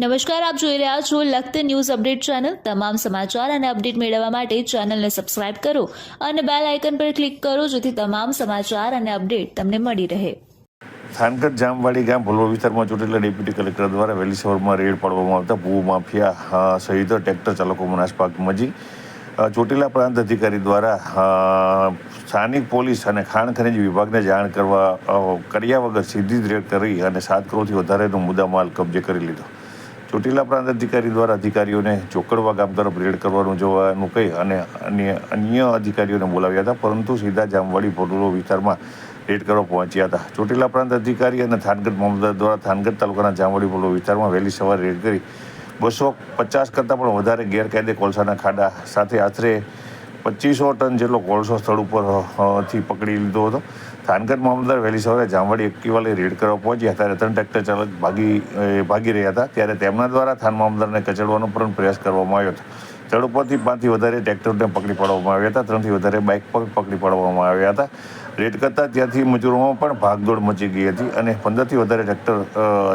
નમસ્કાર, આપ જોઈ રહ્યા છો લખત ન્યૂઝ અપડેટ ચેનલ. તમામ સમાચાર અને અપડેટ મેળવવા માટે ચેનલને સબસ્ક્રાઇબ કરો અને બેલ આઇકન પર ક્લિક કરો જેથી તમામ સમાચાર અને અપડેટ તમને મળી રહે. થાનગઢ જામવાડી ગામ ભોલવા વિસ્તારમાં ચૂંટેલા ડેપ્યુટી કલેક્ટર દ્વારા વહેલી સવારમાં રેડ પાડવામાં આવતા ભૂ માફિયા સહિત ટ્રેક્ટર ચાલકોમાં નાસભાગ મજી ચોટીલા પ્રાંત અધિકારી દ્વારા સ્થાનિક પોલીસ અને ખાણ ખનિજ વિભાગને જાણ કરવા કર્યા વગર સીધી જ રેડ કરી અને સાત કરોડથી વધારેનો મુદ્દામાલ કબજે કરી લીધો. ચોટીલા પ્રાંત અધિકારી દ્વારા અધિકારીઓને ચોકડવા ગામ તરફ રેડ કરવાનું જોવાનું કહી અને અન્ય અન્ય અધિકારીઓને બોલાવ્યા હતા, પરંતુ સીધા જામવાડી પોટલો વિસ્તારમાં રેડ કરવા પહોંચ્યા હતા. ચોટીલા પ્રાંત અધિકારી અને થાનગઢ મામલતદાર દ્વારા થાનગઢ તાલુકાના જામવાડી પોટલો વિસ્તારમાં વહેલી સવારે રેડ કરી બસો પચાસ કરતાં પણ વધારે ગેરકાયદે કોલસાના ખાડા સાથે આશરે પચીસો ટન જેટલો કોલસો સ્થળ ઉપરથી પકડી લીધો હતો. થાનગઢ મામલતદાર વહેલી સવારે જામવાડી એક્ટિવા રેડ કરવા પહોંચ્યા. ત્યારે ત્રણ ટ્રેક્ટર ચાલક ભાગી ભાગી રહ્યા હતા. ત્યારે તેમના દ્વારા થાન મામલતદારને કચડવાનો પણ પ્રયાસ કરવામાં આવ્યો હતો. સ્થળ ઉપરથી પાંચથી વધારે ટ્રેક્ટરને પકડી પાડવામાં આવ્યા હતા. ત્રણથી વધારે બાઇક પર પકડી પાડવામાં આવ્યા હતા. રેડ કરતાં ત્યાંથી મજૂરોમાં પણ ભાગદોડ મચી ગઈ હતી અને પંદરથી વધારે ટ્રેક્ટર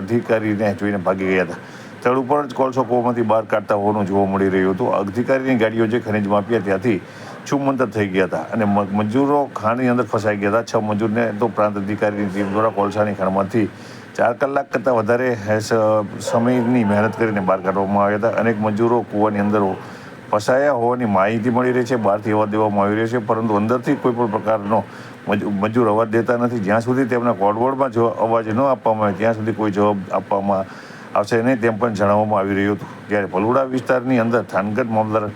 અધિકારીને જોઈને ભાગી ગયા હતા. સ્થળ ઉપર જ કોલસો કૂવામાંથી બહાર કાઢતા હોવાનું જોવા મળી રહ્યું હતું. અધિકારીની ગાડીઓ જે ખનિજ માફિયા ત્યાંથી છુમંતર થઈ ગયા હતા અને મજૂરો ખાણની અંદર ફસાઈ ગયા હતા. છ મજૂરને તો પ્રાંત અધિકારીની ટીમ દ્વારા કોલસાની ખાણમાંથી ચાર કલાક કરતાં વધારે સમયની મહેનત કરીને બહાર કાઢવામાં આવ્યા હતા. અનેક મજૂરો કૂવાની અંદર ફસાયા હોવાની માહિતી મળી રહી છે. બહારથી અવાજ દેવામાં આવી રહ્યો છે, પરંતુ અંદરથી કોઈ પણ પ્રકારનો મજ- મજૂર અવાજ દેતા નથી. જ્યાં સુધી તેમના કોડવર્ડમાં જો અવાજ ન આપવામાં આવે, ત્યાં સુધી કોઈ જવાબ આપવામાં આવશે નહીં તેમ પણ જણાવવામાં આવી રહ્યું હતું. જ્યારે ભલુડા વિસ્તારની અંદર થાનગઢ મામલદાર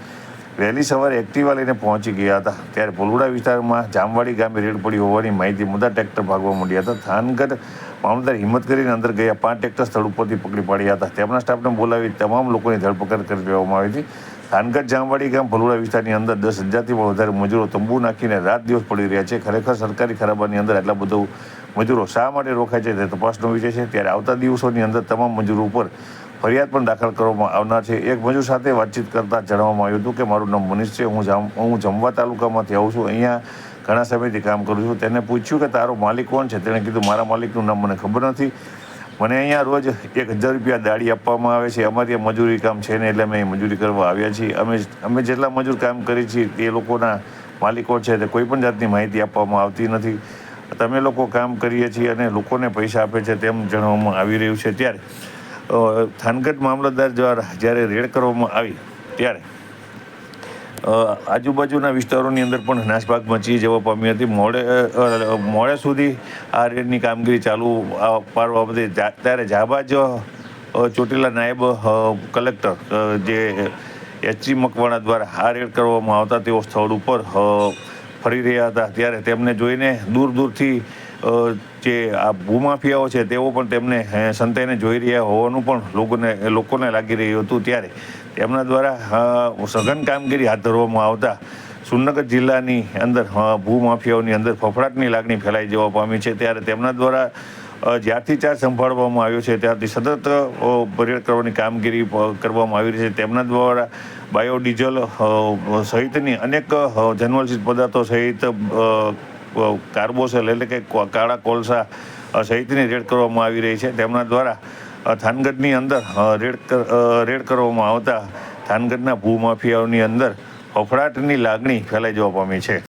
વહેલી સવારે એક્ટિવા લઈને પહોંચી ગયા હતા. ત્યારે ભલુડા વિસ્તારમાં જામવાડી ગામે રેડ પડી હોવાની માહિતી મુદ્દા ટ્રેક્ટર ભાગવા માંડ્યા હતા. થાનગઢ મામલદાર હિંમત કરીને અંદર ગયા. પાંચ ટ્રેક્ટર સ્થળ ઉપરથી પકડી પાડ્યા હતા. તેમના સ્ટાફને બોલાવી તમામ લોકોની ધરપકડ કરી લેવામાં આવી હતી. થાનગઢ જામવાડી ગામ ભલુડા વિસ્તારની અંદર દસ હજારથી પણ વધારે મજૂરો તંબુ નાખીને રાત દિવસ પડી રહ્યા છે. ખરેખર સરકારી ખરાબાની અંદર આટલા બધું મજૂરો શા માટે રોકાય છે તે તપાસનો વિષય છે. ત્યારે આવતા દિવસોની અંદર તમામ મજૂરો ઉપર ફરિયાદ પણ દાખલ કરવામાં આવનાર છે. એક મજૂર સાથે વાતચીત કરતા જણાવવામાં આવ્યું હતું કે, મારું નામ મનીષ છે. હું જામ, હું જમવા તાલુકામાંથી આવું છું. અહીંયા ઘણા સમયથી કામ કરું છું. તેને પૂછ્યું કે, તારો માલિક કોણ છે? તેણે કીધું, મારા માલિકનું નામ મને ખબર નથી. મને અહીંયા રોજ એક હજાર રૂપિયા દાડી આપવામાં આવે છે. અમારી મજૂરી કામ છે ને એટલે અમે મજૂરી કરવા આવ્યા છીએ. અમે અમે જેટલા મજૂર કામ કરી છીએ તે લોકોના માલિકો છે તે કોઈ પણ જાતની માહિતી આપવામાં આવતી નથી. તમે લોકો કામ કરીએ છીએ અને લોકોને પૈસા આપે છે તેમ જણાવવામાં આવી રહ્યું છે. ત્યારે થાનગઢ મામલતદાર દ્વારા જ્યારે રેડ કરવામાં આવી, ત્યારે આજુબાજુના વિસ્તારોની અંદર પણ નાસભાગ મચી જવા પામી હતી. મોડે મોડે સુધી આ રેડની કામગીરી ચાલુ પાડવા બધી ત્યારે જાબાજ ચોટીલા નાયબ કલેક્ટર જે એચસી મકવાણા દ્વારા આ રેડ કરવામાં આવતા, તેઓ સ્થળ ઉપર ફરી રહ્યા હતા. ત્યારે તેમને જોઈને દૂર દૂરથી જે આ ભૂમાફિયાઓ છે, તેઓ પણ તેમને સંતાઈને જોઈ રહ્યા હોવાનું પણ લોકોને લોકોને લાગી રહ્યું હતું. ત્યારે તેમના દ્વારા સઘન કામગીરી હાથ ધરવામાં આવતા સુરનગર જિલ્લાની અંદર ભૂમાફિયાઓની અંદર ફફડાટની લાગણી ફેલાઈ જવા પામી છે. ત્યારે તેમના દ્વારા જ્યારથી ચાર્જ સંભાળવામાં આવ્યો છે, ત્યારથી સતત પરેડ કરવાની કામગીરી કરવામાં આવી રહી છે. તેમના દ્વારા બાયોડીઝલ સહિતની અનેક જન્મલસિત પદાર્થો સહિત કાર્બોસેલ એટલે કે કાળા કોલસા સહિતની રેડ કરવામાં આવી રહી છે. તેમના દ્વારા થાનગઢની અંદર રેડ રેડ કરવામાં આવતા થાનગઢના ભૂમાફિયાઓની અંદર ફફડાટની લાગણી ફેલાઈ જવા પામી છે.